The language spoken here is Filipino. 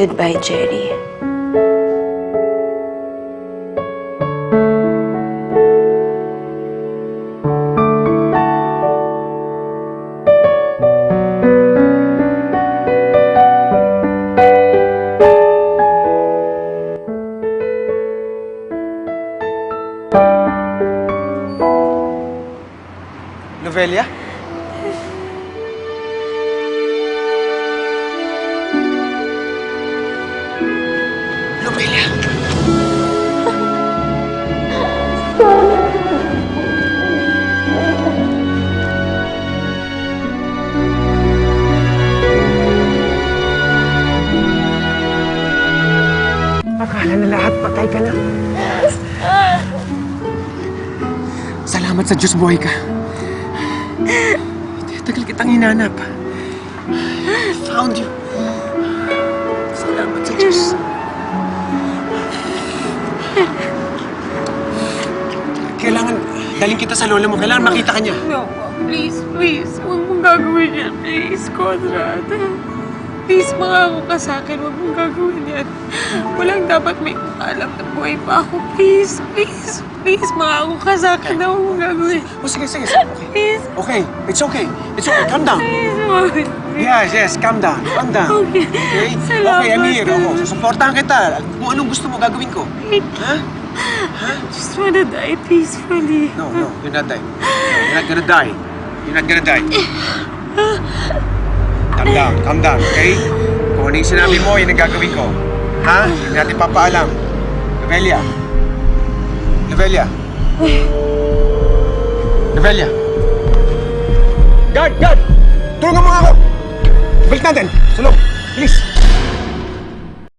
Goodbye, Jerry. Novelia? Patay ka na. Salamat sa Diyos, buhay ka. Tagal kitang hinanap. I found you. Salamat sa Diyos. Kailangan, daling kita sa lola mo. Kailangan makita ka niya. No, please, please. Huwag mong gagawin yan. Please, Conrad. Please, mangako ka sa akin. Huwag mong gagawin yan. Walang dapat may alam na buhay pa ako. Please, please, please, mangako ka sa akin na huwag mong gagawin. Oh, sige, sige. sige. Okay. Please, Okay, it's okay. It's okay. Calm down. please, huwag. Yes, yes. Calm down. Calm down. Okay. Okay? Salamat. Okay, I'm here. Ako. Susuportahan kita. Kung anong gusto mo, gagawin ko. Ha? I just wanna die peacefully. No, no. You're not dying. You're not gonna die. You're not gonna die. Calm down. Calm down, okay? Kung ano yung sinabi mo, yun ang gagawin ko. Ha? Hindi natin papaalam. Novelia. Novelia. Novelia. Guard! Guard! Tulungan mo ako! Balik natin! Sulong! Please!